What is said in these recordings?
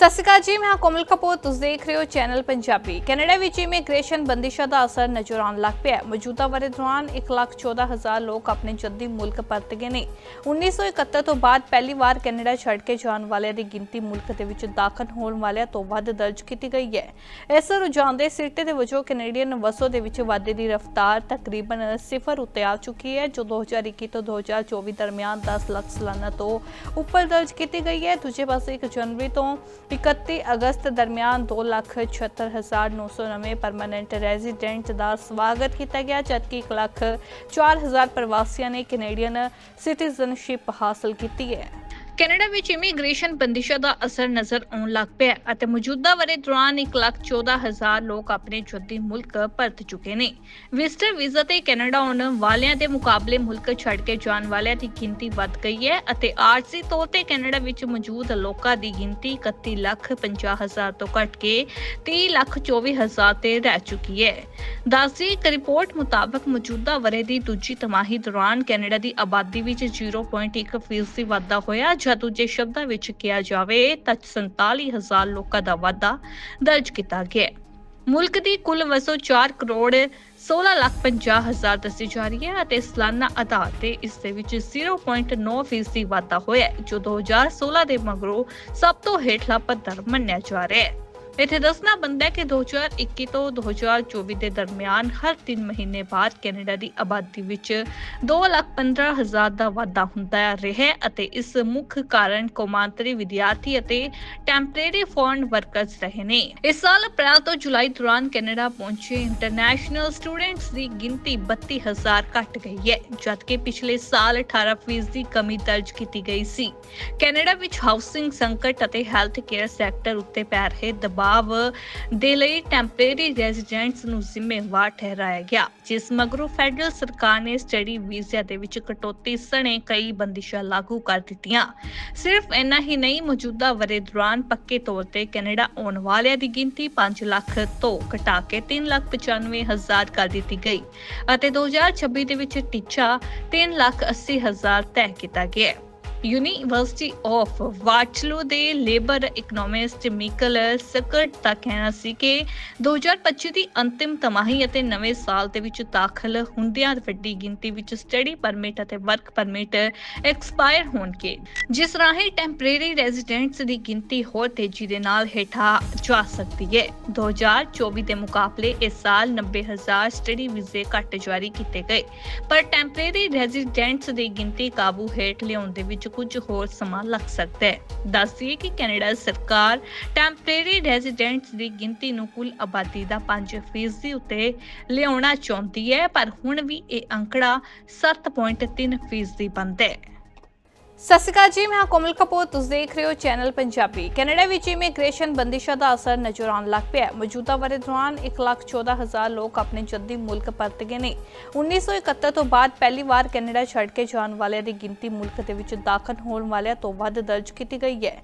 ਸਤਿ ਸ਼੍ਰੀ ਅਕਾਲ ਜੀ, ਮੈਂ ਕੋਮਲ ਕਪੂਰ, ਤੁਸੀਂ ਦੇਖ ਰਹੇ ਹੋ ਚੈਨਲ ਪੰਜਾਬੀ। ਕੈਨੇਡਾ ਵਿੱਚ ਇਮੀਗ੍ਰੇਸ਼ਨ ਬੰਦਿਸ਼ਾਂ ਦਾ ਅਸਰ ਨਜ਼ਰ ਆਉਣ ਲੱਗ ਪਿਆ ਹੈ। ਮੌਜੂਦਾ ਵਰੇ ਦੌਰਾਨ 114000 ਲੋਕ ਆਪਣੇ ਜੱਦੀ ਮੁਲਕ ਪਰਤ ਗਏ ਨੇ। 1971 ਤੋਂ ਬਾਅਦ ਪਹਿਲੀ ਵਾਰ ਕੈਨੇਡਾ ਛੱਡ ਕੇ ਜਾਣ ਵਾਲਿਆਂ ਦੀ ਗਿਣਤੀ ਮੁਲਕ ਦੇ ਵਿੱਚ ਦਾਖਲ ਹੋਣ ਵਾਲਿਆਂ ਤੋਂ ਵੱਧ ਦਰਜ ਕੀਤੀ ਗਈ ਹੈ। ਇਸ ਰੁਝਾਨ ਦੇ ਸਿੱਟੇ ਦੇ ਵਜੋਂ ਕੈਨੇਡੀਅਨ ਵਸੋਂ ਦੇ ਵਿੱਚ ਵਾਧੇ ਦੀ ਰਫ਼ਤਾਰ ਤਕਰੀਬਨ ਸਿਫਰ ਉੱਤੇ ਆ ਚੁੱਕੀ ਹੈ, ਜੋ 2021 ਤੋਂ 2024 ਦਰਮਿਆਨ 10 ਲੱਖ ਸਾਲਾਨਾ ਤੋਂ ਉੱਪਰ ਦਰਜ ਕੀਤੀ ਗਈ ਹੈ। ਦੂਜੇ ਪਾਸੇ 1 ਜਨਵਰੀ ਤੋਂ 31 ਅਗਸਤ ਦਰਮਿਆਨ 276999 ਪਰਮਨੈਂਟ ਰੈਜ਼ੀਡੈਂਟ ਦਾ ਸਵਾਗਤ ਕੀਤਾ ਗਿਆ, ਜਦਕਿ 1 ਲੱਖ 4000 ਪ੍ਰਵਾਸੀਆਂ ਨੇ ਕੈਨੇਡੀਅਨ ਸਿਟੀਜ਼ਨਸ਼ਿਪ ਹਾਸਲ ਕੀਤੀ ਹੈ। ਕੈਨੇਡਾ ਵਿੱਚ ਇਮੀਗ੍ਰੇਸ਼ਨ ਬੰਦਿਸ਼ਾਂ ਦਾ ਅਸਰ ਨਜ਼ਰ ਆਉਣ ਲੱਗ ਪਿਆ ਅਤੇ ਮੌਜੂਦਾ ਵਰੇ ਦੌਰਾਨ 114000 ਲੋਕ ਆਪਣੇ ਜੱਦੀ ਮੁਲਕ ਪਰਤ ਚੁੱਕੇ ਨੇ। ਵਿਜ਼ਟਰ ਵੀਜ਼ਾ ਤੇ ਕੈਨੇਡਾ ਆਉਣ ਵਾਲਿਆਂ ਦੇ ਮੁਕਾਬਲੇ ਮੁਲਕ ਛੱਡ ਕੇ ਜਾਣ ਵਾਲਿਆਂ ਦੀ ਗਿਣਤੀ ਵੱਧ ਗਈ ਹੈ ਅਤੇ ਆਰਜ਼ੀ ਤੌਰ ਤੇ ਕੈਨੇਡਾ ਵਿੱਚ ਮੌਜੂਦ ਲੋਕਾਂ ਦੀ ਗਿਣਤੀ 31 ਲੱਖ 50 ਹਜ਼ਾਰ ਤੋਂ ਘਟ ਕੇ 30 ਲੱਖ 24 ਹਜ਼ਾਰ ਤੇ ਰਹਿ ਚੁੱਕੀ ਹੈ। ਦੱਸਦੀ ਇੱਕ ਰਿਪੋਰਟ ਮੁਤਾਬਕ ਮੌਜੂਦਾ ਵਰੇ ਦੀ ਦੂਜੀ ਤਿਮਾਹੀ ਦੌਰਾਨ ਕੈਨੇਡਾ ਦੀ ਆਬਾਦੀ ਵਿੱਚ 0.1 ਫੀਸਦੀ ਵਾਧਾ ਹੋਇਆ ਜਦ ਦੂਜੇ ਸ਼ਬਦਾਂ ਵਿੱਚ ਕਿਹਾ ਜਾਵੇ ਤਾਂ 47000 ਲੋਕਾਂ ਦਾ ਵਾਧਾ ਦਰਜ ਕੀਤਾ ਗਿਆ ਹੈ। ਮੁਲਕ ਦੀ ਕੁੱਲ ਵਸੋਂ 4 ਕਰੋੜ 16 ਲੱਖ 50 ਹਜ਼ਾਰ ਦੱਸੀ ਜਾ ਰਹੀ ਹੈ ਅਤੇ ਸਾਲਾਨਾ ਆਧਾਰ ਤੇ ਇਸ ਦੇ ਵਿੱਚ 0.9 ਫੀਸਦੀ ਵਾਧਾ ਹੋਇਆ ਹੈ, ਜੋ 2016 ਦੇ ਮਗਰੋਂ ਸਭ ਤੋਂ ਹੇਠਲਾ ਪੱਧਰ ਮੰਨਿਆ ਜਾ ਰਿਹਾ ਹੈ ਇੱਥੇ ਦੱਸਣਾ ਬੰਦਾ ਹੈ ਕਿ 2021 ਤੋਂ 2024 ਦੇ ਦਰਮਿਆਨ ਹਰ 3 ਮਹੀਨੇ ਬਾਅਦ ਕੈਨੇਡਾ ਦੀ ਆਬਾਦੀ ਵਿੱਚ 215000 ਦਾ ਵਾਧਾ ਹੁੰਦਾ ਰਿਹਾ ਅਤੇ ਇਸ ਮੁੱਖ ਕਾਰਨ ਕੌਮਾਂਤਰੀ ਵਿਦਿਆਰਥੀ ਅਤੇ ਟੈਂਪਰੇਰੀ ਫੋਰਨ ਵਰਕਰਸ ਰਹੇ ਨੇ। ਇਸ ਸਾਲ ਅਪ੍ਰੈਲ ਤੋਂ ਜੁਲਾਈ ਦੌਰਾਨ ਕੈਨੇਡਾ ਪਹੁੰਚੇ ਇੰਟਰਨੈਸ਼ਨਲ ਸਟੂਡੈਂਟਸ ਦੀ ਗਿਣਤੀ 32000 ਘਟ ਗਈ ਹੈ, ਜਦਕਿ ਪਿਛਲੇ ਸਾਲ 18% ਦੀ ਕਮੀ ਦਰਜ ਕੀਤੀ ਗਈ ਸੀ। ਕੈਨੇਡਾ ਵਿੱਚ ਹਾਊਸਿੰਗ ਸੰਕਟ ਅਤੇ ਹੈਲਥ ਕੇਅਰ ਸੈਕਟਰ ਉੱਤੇ ਪੈ ਰਹੇ ਦਬਾਅ ਦੇ ਲਈ ਟੈਂਪਰੇਰੀ ਰੈਜ਼ੀਡੈਂਟਸ ਨੂੰ ਜ਼ਿੰਮੇਵਾਰ ਠਹਿਰਾਇਆ ਗਿਆ, ਜਿਸ ਮਗਰੋਂ ਫੈਡਰਲ ਸਰਕਾਰ ਨੇ ਸਟੱਡੀ ਵੀਜ਼ਾ ਦੇ ਵਿੱਚ ਕਟੌਤੀ ਸਣੇ ਕਈ ਬੰਦਿਸ਼ਾਂ ਲਾਗੂ ਕਰ ਦਿੱਤੀਆਂ। ਸਿਰਫ ਇੰਨਾ ਹੀ ਨਹੀਂ, ਮੌਜੂਦਾ ਵਰੇ ਦੌਰਾਨ ਪੱਕੇ ਤੌਰ ਤੇ ਕੈਨੇਡਾ ਆਉਣ ਵਾਲਿਆਂ ਦੀ ਗਿਣਤੀ 5 ਲੱਖ ਤੋਂ ਘਟਾ ਕੇ 3 ਲੱਖ 95 ਹਜ਼ਾਰ ਕਰ ਦਿੱਤੀ ਗਈ ਅਤੇ 2026 ਦੇ ਵਿੱਚ ਟੀਚਾ 3 ਲੱਖ 80 ਹਜ਼ਾਰ ਤੈਅ ਕੀਤਾ ਗਿਆ ਯੂਨੀਵਰਸਿਟੀ ਆਫ ਵਾਟਲੋ ਦੇ ਲੇਬਰ ਇਕਨੋਮਿਸਟ ਮਿਕਲ ਸਕਰਟ ਦਾ ਕਹਿਣਾ ਸੀ ਕਿ 2025 ਦੀ ਅੰਤਿਮ ਤਿਮਾਹੀ ਅਤੇ ਨਵੇਂ ਸਾਲ ਦੇ ਵਿੱਚ ਦਾਖਲ ਹੁੰਦਿਆਂ ਵੱਡੀ ਗਿਣਤੀ ਵਿੱਚ ਸਟੱਡੀ ਪਰਮਿਟ ਅਤੇ ਵਰਕ ਪਰਮਿਟ ਐਕਸਪਾਇਰ ਹੋਣਗੇ, ਜਿਸ ਰਾਹੀਂ ਟੈਂਪਰੇਰੀ ਰੈਜ਼ੀਡੈਂਟਸ ਦੀ ਗਿਣਤੀ ਹੋਰ ਤੇਜ਼ੀ ਦੇ ਨਾਲ ਹੇਠਾਂ ਜਾ ਸਕਦੀ ਹੈ। 2024 ਦੇ ਮੁਕਾਬਲੇ ਇਸ ਸਾਲ 90000 ਸਟੱਡੀ ਵੀਜ਼ੇ ਘੱਟ ਜਾਰੀ ਕੀਤੇ ਗਏ, ਪਰ ਟੈਂਪਰੇਰੀ ਰੈਜ਼ੀਡੈਂਟਸ ਦੀ ਗਿਣਤੀ ਕਾਬੂ ਹੇਠ ਲਿਆਉਣ ਦੇ ਵਿੱਚ ਕੁਝ ਹੋਰ ਸਮਾਂ ਲੱਗ ਸਕਦਾ ਹੈ। ਦੱਸਦੀਏ ਕਿ ਕੈਨੇਡਾ ਸਰਕਾਰ ਟੈਂਪਰੇਰੀ ਰੈਜ਼ੀਡੈਂਟਸ ਦੀ ਗਿਣਤੀ ਨੂੰ ਕੁੱਲ ਆਬਾਦੀ ਦਾ 5% ਉੱਤੇ ਲਿਆਉਣਾ ਚਾਹੁੰਦੀ ਹੈ, ਪਰ ਹੁਣ ਵੀ ਇਹ ਅੰਕੜਾ 7.3% ਬਣਦਾ ਹੈ। ਸਤਿ ਸ਼੍ਰੀ ਅਕਾਲ ਜੀ, ਮੈਂ ਕੋਮਲ ਕਪੂਰ। ਤੁਸੀਂ ਦੇਖ ਰਹੇ ਹੋ ਚੈਨਲ ਪੰਜਾਬੀ। ਕੈਨੇਡਾ ਵਿੱਚ ਇਮੀਗ੍ਰੇਸ਼ਨ ਬੰਦਿਸ਼ਾਂ ਦਾ ਅਸਰ ਨਜ਼ਰ ਆਉਣ ਲੱਗ ਪਿਆ ਹੈ। ਮੌਜੂਦਾ ਵਰੇ ਦੌਰਾਨ 114000 ਲੋਕ ਆਪਣੇ ਜੱਦੀ ਮੁਲਕ ਪਰਤ ਗਏ ਨੇ। 1971 ਤੋਂ ਬਾਅਦ ਪਹਿਲੀ ਵਾਰ ਕੈਨੇਡਾ ਛੱਡ ਕੇ ਜਾਣ ਵਾਲਿਆਂ ਦੀ ਗਿਣਤੀ ਮੁਲਕ ਦੇ ਵਿੱਚ ਦਾਖਲ ਹੋਣ ਵਾਲਿਆਂ ਤੋਂ ਵੱਧ ਦਰਜ ਕੀਤੀ ਗਈ ਹੈ।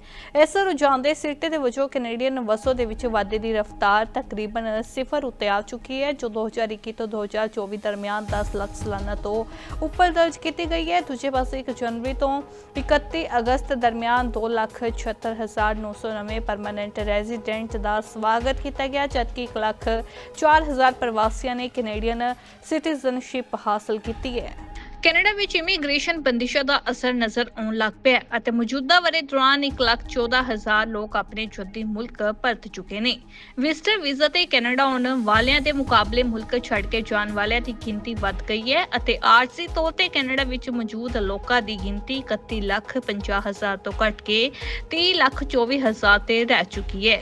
ਇਸ ਰੁਝਾਨ ਦੇ ਸਿੱਟੇ ਦੇ ਵਜੋਂ ਕੈਨੇਡੀਅਨ ਵਸੋਂ ਦੇ ਵਿੱਚ ਵਾਧੇ ਦੀ ਰਫ਼ਤਾਰ ਤਕਰੀਬਨ ਸਿਫਰ ਉੱਤੇ ਆ ਚੁੱਕੀ ਹੈ, ਜੋ 2021 ਤੋਂ 2024 ਦਰਮਿਆਨ 10 ਲੱਖ ਸਾਲਾਨਾ ਤੋਂ ਉੱਪਰ ਦਰਜ ਕੀਤੀ ਗਈ ਹੈ। ਦੂਜੇ ਪਾਸੇ 1 ਜਨਵਰੀ ਤੋਂ 31 ਅਗਸਤ ਦਰਮਿਆਨ 276999 ਪਰਮਨੈਂਟ ਰੈਜ਼ੀਡੈਂਟ ਦਾ ਸਵਾਗਤ ਕੀਤਾ ਗਿਆ, ਜਦਕਿ 1 ਲੱਖ 4000 ਪ੍ਰਵਾਸੀਆਂ ਨੇ ਕੈਨੇਡੀਅਨ ਸਿਟੀਜ਼ਨਸ਼ਿਪ ਹਾਸਲ ਕੀਤੀ ਹੈ। ਕੈਨੇਡਾ ਵਿੱਚ ਇਮੀਗ੍ਰੇਸ਼ਨ ਬੰਦਿਸ਼ਾਂ ਦਾ ਅਸਰ ਨਜ਼ਰ ਆਉਣ ਲੱਗ ਪਿਆ ਅਤੇ ਮੌਜੂਦਾ ਵਰੇ ਦੌਰਾਨ 114000 ਲੋਕ ਆਪਣੇ ਜੱਦੀ ਮੁਲਕ ਪਰਤ ਚੁੱਕੇ ਨੇ। ਵਿਜ਼ਟਰ ਵੀਜ਼ਾ ਤੇ ਕੈਨੇਡਾ ਆਉਣ ਵਾਲਿਆਂ ਦੇ ਮੁਕਾਬਲੇ ਮੁਲਕ ਛੱਡ ਕੇ ਜਾਣ ਵਾਲਿਆਂ ਦੀ ਗਿਣਤੀ ਵੱਧ ਗਈ ਹੈ ਅਤੇ ਆਰਜ਼ੀ ਤੌਰ ਤੇ ਕੈਨੇਡਾ ਵਿੱਚ ਮੌਜੂਦ ਲੋਕਾਂ ਦੀ ਗਿਣਤੀ 31 ਲੱਖ 50 ਹਜ਼ਾਰ ਤੋਂ ਘਟ ਕੇ 30 ਲੱਖ 24 ਹਜ਼ਾਰ ਤੇ ਰਹਿ ਚੁੱਕੀ ਹੈ।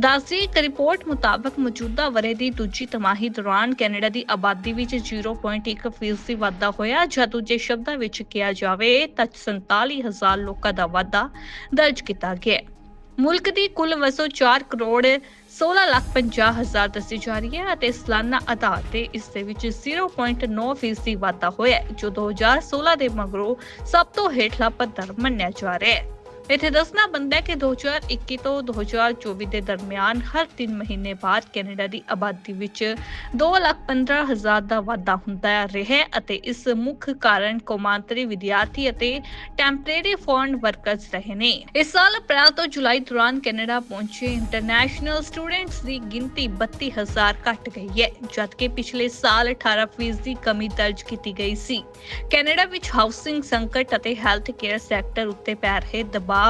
ਦੱਸਦੀ ਇੱਕ ਰਿਪੋਰਟ ਮੁਤਾਬਕ ਮੌਜੂਦਾ ਵਰੇ ਦੀ ਦੂਜੀ ਤਿਮਾਹੀ ਦੌਰਾਨ ਕੈਨੇਡਾ ਦੀ ਆਬਾਦੀ ਵਿੱਚ 0.1 ਫੀਸਦੀ ਵਾਧਾ ਹੋਇਆ ਜਦ ਦੂਜੇ ਸ਼ਬਦਾਂ ਵਿੱਚ ਕਿਹਾ ਜਾਵੇ ਤਾਂ 47000 ਲੋਕਾਂ ਦਾ ਵਾਧਾ ਦਰਜ ਕੀਤਾ ਗਿਆ ਹੈ। ਮੁਲਕ ਦੀ ਕੁੱਲ ਵਸੋਂ 4 ਕਰੋੜ 16 ਲੱਖ 50 ਹਜ਼ਾਰ ਦੱਸੀ ਜਾ ਰਹੀ ਹੈ ਅਤੇ ਸਾਲਾਨਾ ਆਧਾਰ ਤੇ ਇਸ ਦੇ ਵਿੱਚ 0.9 ਫੀਸਦੀ ਵਾਧਾ ਹੋਇਆ ਹੈ, ਜੋ 2016 ਦੇ ਮਗਰੋਂ ਸਭ ਤੋਂ ਹੇਠਲਾ ਪੱਧਰ ਮੰਨਿਆ ਜਾ ਰਿਹਾ ਹੈ ਇੱਥੇ ਦੱਸਣਾ ਬੰਦਾ ਹੈ ਕਿ 2021 ਤੋਂ 2024 ਦੇ ਦਰਮਿਆਨ ਹਰ 3 ਮਹੀਨੇ ਬਾਅਦ ਕੈਨੇਡਾ ਦੀ ਆਬਾਦੀ ਵਿੱਚ 215000 ਦਾ ਵਾਧਾ ਹੁੰਦਾ ਰਿਹਾ ਅਤੇ ਇਸ ਮੁੱਖ ਕਾਰਨ ਕੌਮਾਂਤਰੀ ਵਿਦਿਆਰਥੀ ਅਤੇ ਟੈਂਪਰੇਰੀ ਫੋਰਨ ਵਰਕਰਸ ਰਹੇ ਨੇ। ਇਸ ਸਾਲ ਅਪ੍ਰੈਲ ਤੋਂ ਜੁਲਾਈ ਦੌਰਾਨ ਕੈਨੇਡਾ ਪਹੁੰਚੇ ਇੰਟਰਨੈਸ਼ਨਲ ਸਟੂਡੈਂਟਸ ਦੀ ਗਿਣਤੀ 32000 ਘਟ ਗਈ ਹੈ, ਜਦਕਿ ਪਿਛਲੇ ਸਾਲ 18% ਦੀ ਕਮੀ ਦਰਜ ਕੀਤੀ ਗਈ ਸੀ। ਕੈਨੇਡਾ ਵਿੱਚ ਹਾਊਸਿੰਗ ਸੰਕਟ ਅਤੇ ਹੈਲਥ ਕੇਅਰ ਸੈਕਟਰ ਉੱਤੇ ਪੈ ਰਹੇ ਦਬਾਅ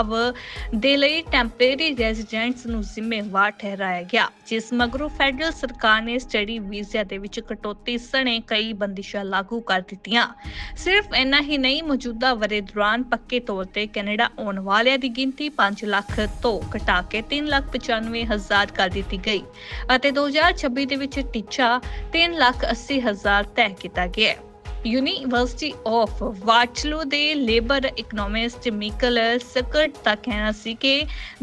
ਦੇ ਲਈ ਟੈਂਪਰੇਰੀ ਰੈਜ਼ੀਡੈਂਟਸ ਨੂੰ ਜ਼ਿੰਮੇਵਾਰ ਠਹਿਰਾਇਆ ਗਿਆ, ਜਿਸ ਮਗਰੋਂ ਫੈਡਰਲ ਸਰਕਾਰ ਨੇ ਸਟੱਡੀ ਵੀਜ਼ਾ ਦੇ ਵਿੱਚ ਕਟੌਤੀ ਸਣੇ ਕਈ ਬੰਦਿਸ਼ਾਂ ਲਾਗੂ ਕਰ ਦਿੱਤੀਆਂ। ਸਿਰਫ ਇੰਨਾ ਹੀ ਨਹੀਂ, ਮੌਜੂਦਾ ਵਰੇ ਦੌਰਾਨ ਪੱਕੇ ਤੌਰ ਤੇ ਕੈਨੇਡਾ ਆਉਣ ਵਾਲਿਆਂ ਦੀ ਗਿਣਤੀ 5 ਲੱਖ ਤੋਂ ਘਟਾ ਕੇ 3 ਲੱਖ 95 ਹਜ਼ਾਰ ਕਰ ਦਿੱਤੀ ਗਈ ਅਤੇ 2026 ਦੇ ਵਿੱਚ ਟੀਚਾ 3 ਲੱਖ 80 ਹਜ਼ਾਰ ਤੈਅ ਕੀਤਾ ਗਿਆ ਹੈ। ਯੂਨੀਵਰਸਿਟੀ ਆਫ ਵਾਟਲੋ ਦੇ ਲੇਬਰ ਇਕਨੋਮਿਸਟ ਮਿਕਲ ਸਕਟ ਦਾ ਕਹਿਣਾ ਸੀ ਕਿ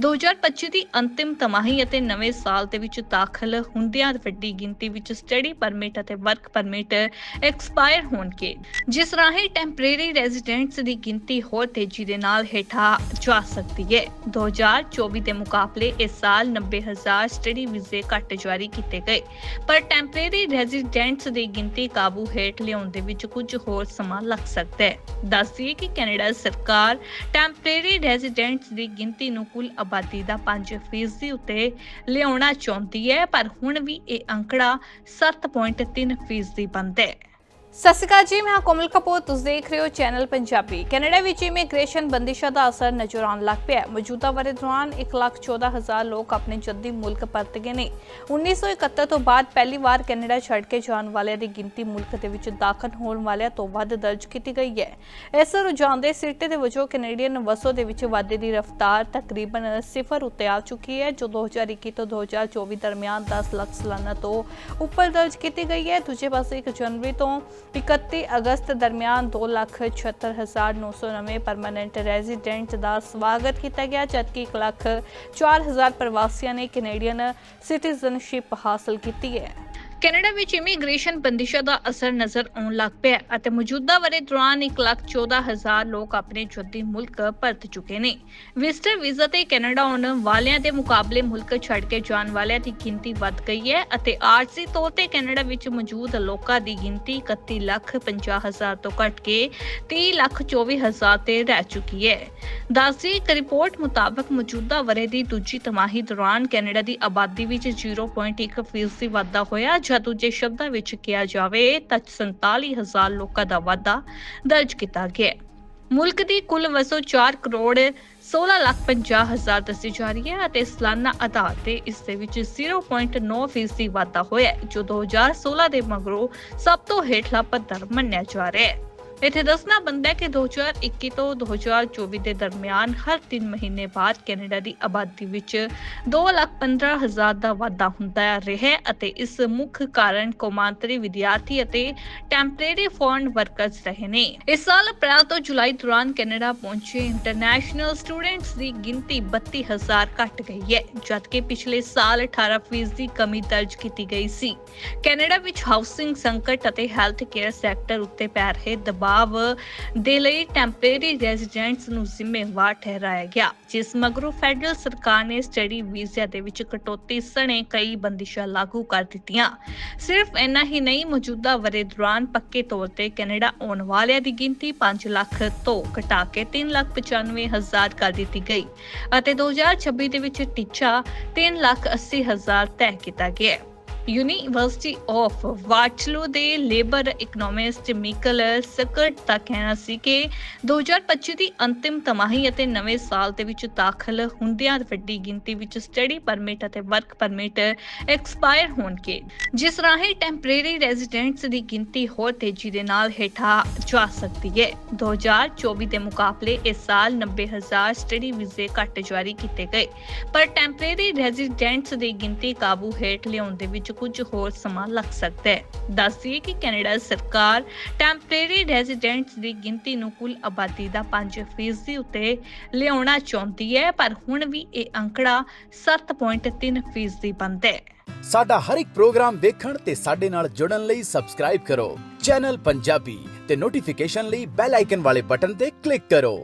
2025 ਦੀ ਅੰਤਿਮ ਤਿਮਾਹੀ ਅਤੇ ਨਵੇਂ ਸਾਲ ਦੇ ਵਿੱਚ ਦਾਖਲ ਹੁੰਦਿਆਂ ਵੱਡੀ ਗਿਣਤੀ ਵਿੱਚ ਸਟੱਡੀ ਪਰਮਿਟ ਅਤੇ ਵਰਕ ਪਰਮਿਟ ਐਕਸਪਾਇਰ ਹੋਣਗੇ, ਜਿਸ ਰਾਹੀਂ ਟੈਂਪਰੇਰੀ ਰੈਜ਼ੀਡੈਂਟਸ ਦੀ ਗਿਣਤੀ ਹੋਰ ਤੇਜ਼ੀ ਦੇ ਨਾਲ ਹੇਠਾਂ ਜਾ ਸਕਦੀ ਹੈ। 2024 ਦੇ ਮੁਕਾਬਲੇ ਇਸ ਸਾਲ 90000 ਸਟੱਡੀ ਵੀਜ਼ੇ ਘੱਟ ਜਾਰੀ ਕੀਤੇ ਗਏ, ਪਰ ਟੈਂਪਰੇਰੀ ਰੈਜ਼ੀਡੈਂਟਸ ਦੀ ਗਿਣਤੀ ਕਾਬੂ ਹੇਠ ਲਿਆਉਣ ਦੇ ਵਿੱਚ ਕੁਝ ਹੋਰ ਸਮਾਂ ਲੱਗ ਸਕਦਾ ਹੈ। ਦੱਸਦੀਏ ਕਿ ਕੈਨੇਡਾ ਸਰਕਾਰ ਟੈਂਪਰੇਰੀ ਰੈਜ਼ੀਡੈਂਟਸ ਦੀ ਗਿਣਤੀ ਨੂੰ ਕੁੱਲ ਆਬਾਦੀ ਦਾ 5% ਉੱਤੇ ਲਿਆਉਣਾ ਚਾਹੁੰਦੀ ਹੈ, ਪਰ ਹੁਣ ਵੀ ਇਹ ਅੰਕੜਾ 7.3% ਬਣਦਾ ਹੈ। ਸਤਿ ਸ਼੍ਰੀ ਅਕਾਲ ਜੀ, ਮੈਂ ਕੋਮਲ ਕਪੂਰ। ਤੁਸੀਂ ਦੇਖ ਰਹੇ ਹੋ ਚੈਨਲ ਪੰਜਾਬੀ। ਕੈਨੇਡਾ ਵਿੱਚ ਇਮੀਗ੍ਰੇਸ਼ਨ ਬੰਦਿਸ਼ਾਂ ਦਾ ਅਸਰ ਨਜ਼ਰ ਆਉਣ ਲੱਗ ਪਿਆ ਮੌਜੂਦਾ ਵਰੇ ਦੌਰਾਨ 114000 ਲੋਕ ਆਪਣੇ ਜੱਦੀ ਮੁਲਕ ਪਰਤ ਗਏ ਨੇ। 1971 ਤੋਂ ਬਾਅਦ ਪਹਿਲੀ ਵਾਰ ਕੈਨੇਡਾ ਛੱਡ ਕੇ ਜਾਣ ਵਾਲਿਆਂ ਦੀ ਗਿਣਤੀ ਮੁਲਕ ਦੇ ਵਿੱਚ ਦਾਖਲ ਹੋਣ ਵਾਲਿਆਂ ਤੋਂ ਵੱਧ ਦਰਜ ਕੀਤੀ ਗਈ ਹੈ। ਇਸ ਰੁਝਾਨ ਦੇ ਸਿੱਟੇ ਦੇ ਵਜੋਂ ਕੈਨੇਡੀਅਨ ਵਸੋਂ ਦੇ ਵਿੱਚ ਵਾਧੇ ਦੀ ਰਫ਼ਤਾਰ ਤਕਰੀਬਨ ਸਿਫਰ ਉੱਤੇ ਆ ਚੁੱਕੀ ਹੈ, ਜੋ 2021 ਤੋਂ 2024 ਦਰਮਿਆਨ 10 ਲੱਖ ਸਾਲਾਨਾ ਤੋਂ ਉੱਪਰ ਦਰਜ ਕੀਤੀ ਗਈ ਹੈ। ਦੂਜੇ ਪਾਸੇ 1 ਜਨਵਰੀ ਤੋਂ 31 ਅਗਸਤ ਦਰਮਿਆਨ 276999 ਪਰਮਨੈਂਟ ਰੈਜ਼ੀਡੈਂਟ ਦਾ ਸਵਾਗਤ ਕੀਤਾ ਗਿਆ, ਜਦਕਿ 1 ਲੱਖ 4000 ਪ੍ਰਵਾਸੀਆਂ ਨੇ ਕੈਨੇਡੀਅਨ ਸਿਟੀਜ਼ਨਸ਼ਿਪ ਹਾਸਲ ਕੀਤੀ ਹੈ। ਕੈਨੇਡਾ ਵਿੱਚ ਇਮੀਗ੍ਰੇਸ਼ਨ ਬੰਦਿਸ਼ਾਂ ਦਾ ਅਸਰ ਨਜ਼ਰ ਆਉਣ ਲੱਗ ਪਿਆ ਅਤੇ ਮੌਜੂਦਾ ਵਰੇ ਦੌਰਾਨ 1,14,000 ਲੋਕ ਆਪਣੇ ਜੱਦੀ ਮੁਲਕ ਪਰਤ ਚੁੱਕੇ ਨੇ। ਵਿਜ਼ਟਰ ਵੀਜ਼ਾ ਤੇ ਕੈਨੇਡਾ ਆਉਣ ਵਾਲਿਆਂ ਦੇ ਮੁਕਾਬਲੇ ਮੁਲਕ ਛੱਡ ਕੇ ਜਾਣ ਵਾਲਿਆਂ ਦੀ ਗਿਣਤੀ ਵੱਧ ਗਈ ਹੈ ਅਤੇ ਆਰਜ਼ੀ ਤੌਰ ਤੇ ਕੈਨੇਡਾ ਵਿੱਚ ਮੌਜੂਦ ਲੋਕਾਂ ਦੀ ਗਿਣਤੀ 31 ਲੱਖ 50 ਹਜ਼ਾਰ ਤੋਂ ਘਟ ਕੇ 30 ਲੱਖ 24 ਹਜ਼ਾਰ ਤੇ ਰਹਿ ਚੁੱਕੀ ਹੈ। ਦੱਸਦੀ ਇੱਕ ਰਿਪੋਰਟ ਮੁਤਾਬਕ ਮੌਜੂਦਾ ਵਰੇ ਦੀ ਦੂਜੀ ਤਿਮਾਹੀ ਦੌਰਾਨ ਕੈਨੇਡਾ ਦੀ ਆਬਾਦੀ ਵਿੱਚ 0.1 ਫੀਸਦੀ ਵਾਧਾ ਹੋਇਆ ਜਾਂ ਦੂਜੇ ਸ਼ਬਦਾਂ ਵਿੱਚ ਕਿਹਾ ਜਾਵੇ ਤਾਂ 47000 ਲੋਕਾਂ ਦਾ ਵਾਧਾ ਦਰਜ ਕੀਤਾ ਗਿਆ ਮੁਲਕ ਦੀ ਕੁੱਲ ਵਸੋਂ 4 ਕਰੋੜ 16 ਲੱਖ 50 ਹਜ਼ਾਰ ਦੱਸੀ ਜਾ ਰਹੀ ਹੈ ਅਤੇ ਸਾਲਾਨਾ ਆਧਾਰ ਤੇ ਇਸ ਦੇ ਵਿੱਚ 0.9 ਫੀਸਦੀ ਵਾਧਾ ਹੋਇਆ ਹੈ, ਜੋ 2016 ਦੇ ਮਗਰੋਂ ਸਭ ਤੋਂ ਹੇਠਲਾ ਪੱਧਰ ਮੰਨਿਆ ਜਾ ਰਿਹਾ ਹੈ। ਇੱਥੇ ਦੱਸਣਾ ਬੰਦਾ ਹੈ ਕਿ 2021 ਤੋਂ 2024 ਦੇ ਦਰਮਿਆਨ ਹਰ 3 ਮਹੀਨੇ ਬਾਅਦ ਕੈਨੇਡਾ ਦੀ ਆਬਾਦੀ ਵਿੱਚ 215000 ਦਾ ਵਾਧਾ ਹੁੰਦਾ ਰਿਹਾ ਅਤੇ ਇਸ ਮੁੱਖ ਕਾਰਨ ਕੌਮਾਂਤਰੀ ਵਿਦਿਆਰਥੀ ਅਤੇ ਟੈਂਪਰੇਰੀ ਫੋਰਨ ਵਰਕਰਸ ਰਹੇ ਨੇ। ਇਸ ਸਾਲ ਅਪ੍ਰੈਲ ਤੋਂ ਜੁਲਾਈ ਦੌਰਾਨ ਕੈਨੇਡਾ ਪਹੁੰਚੇ ਇੰਟਰਨੈਸ਼ਨਲ ਸਟੂਡੈਂਟਸ ਦੀ ਗਿਣਤੀ 32000 ਘਟ ਗਈ ਹੈ, ਜਦਕਿ ਪਿਛਲੇ ਸਾਲ 18% ਦੀ ਕਮੀ ਦਰਜ ਕੀਤੀ ਗਈ ਸੀ। ਕੈਨੇਡਾ ਵਿੱਚ ਹਾਊਸਿੰਗ ਸੰਕਟ ਅਤੇ ਹੈਲਥ ਕੇਅਰ ਸੈਕਟਰ ਉੱਤੇ ਪੈ ਰਹੇ ਦਬਾਅ ਦੇ ਲਈ ਟੈਂਪਰੇਰੀ ਰੈਜ਼ੀਡੈਂਟਸ ਨੂੰ ਜ਼ਿੰਮੇਵਾਰ ਠਹਿਰਾਇਆ ਗਿਆ, ਜਿਸ ਮਗਰੋਂ ਫੈਡਰਲ ਸਰਕਾਰ ਨੇ ਸਟੱਡੀ ਵੀਜ਼ਾ ਦੇ ਵਿੱਚ ਕਟੌਤੀ ਸਣੇ ਕਈ ਬੰਦਿਸ਼ਾਂ ਲਾਗੂ ਕਰ ਦਿੱਤੀਆਂ। ਸਿਰਫ ਇੰਨਾ ਹੀ ਨਹੀਂ, ਮੌਜੂਦਾ ਵਰੇ ਦੌਰਾਨ ਪੱਕੇ ਤੌਰ ਤੇ ਕੈਨੇਡਾ ਆਉਣ ਵਾਲਿਆਂ ਦੀ ਗਿਣਤੀ 5 ਲੱਖ ਤੋਂ ਘਟਾ ਕੇ 3 ਲੱਖ 95 ਹਜ਼ਾਰ ਕਰ ਦਿੱਤੀ ਗਈ ਅਤੇ 2026 ਦੇ ਵਿੱਚ ਟੀਚਾ 3 ਲੱਖ 80 ਹਜ਼ਾਰ ਤੈਅ ਕੀਤਾ ਗਿਆ ਯੂਨੀਵਰਸਿਟੀ ਆਫ ਵਾਟਲੋ ਦੇ ਲੇਬਰ ਇਕਨੋਮਿਸਟ ਮਿਕਲ ਸਕਟ ਦਾ ਕਹਿਣਾ ਸੀ ਕਿ 2025 ਦੀ ਅੰਤਿਮ ਤਿਮਾਹੀ ਅਤੇ ਨਵੇਂ ਸਾਲ ਦੇ ਵਿੱਚ ਦਾਖਲ ਹੁੰਦਿਆਂ ਵੱਡੀ ਗਿਣਤੀ ਵਿੱਚ ਸਟੱਡੀ ਪਰਮਿਟ ਅਤੇ ਵਰਕ ਪਰਮਿਟ ਐਕਸਪਾਇਰ ਹੋਣਗੇ। ਜਿਸ ਰਾਹੀਂ ਟੈਂਪਰੇਰੀ ਰੈਜ਼ੀਡੈਂਟਸ ਦੀ ਗਿਣਤੀ ਹੋਰ ਤੇਜ਼ੀ ਦੇ ਨਾਲ ਹੇਠਾਂ ਜਾ ਸਕਦੀ ਹੈ। 2024 ਦੇ ਮੁਕਾਬਲੇ ਇਸ ਸਾਲ 90000 ਸਟੱਡੀ ਵੀਜ਼ੇ ਘੱਟ ਜਾਰੀ ਕੀਤੇ ਗਏ। ਪਰ ਟੈਂਪਰੇਰੀ ਰੈਜ਼ੀਡੈਂਟਸ ਦੀ ਗਿਣਤੀ ਕਾਬੂ ਹੇਠ ਲਿਆਉਣ ਦੇ ਵਿੱਚ ਕੁਝ ਹੋਰ ਸਮਾਂ ਲੱਗ ਸਕਦਾ ਹੈ। ਦੱਸਦੀਏ ਕਿ ਕੈਨੇਡਾ ਸਰਕਾਰ ਟੈਂਪਰੇਰੀ ਰੈਜ਼ੀਡੈਂਟਸ ਦੀ ਗਿਣਤੀ ਨੂੰ ਕੁੱਲ ਆਬਾਦੀ ਦਾ 5% ਉੱਤੇ ਲਿਆਉਣਾ ਚਾਹੁੰਦੀ ਹੈ, ਪਰ ਹੁਣ ਵੀ ਇਹ ਅੰਕੜਾ 7.3% ਬਣਦਾ ਹੈ। ਸਾਡਾ ਹਰ ਇੱਕ ਪ੍ਰੋਗਰਾਮ ਦੇਖਣ ਤੇ ਸਾਡੇ ਨਾਲ ਜੁੜਨ ਲਈ ਸਬਸਕ੍ਰਾਈਬ ਕਰੋ। ਚੈਨਲ ਪੰਜਾਬੀ ਤੇ ਨੋਟੀਫਿਕੇਸ਼ਨ ਲਈ ਬੈਲ ਆਈਕਨ ਵਾਲੇ ਬਟਨ ਤੇ ਕਲਿੱਕ ਕਰੋ।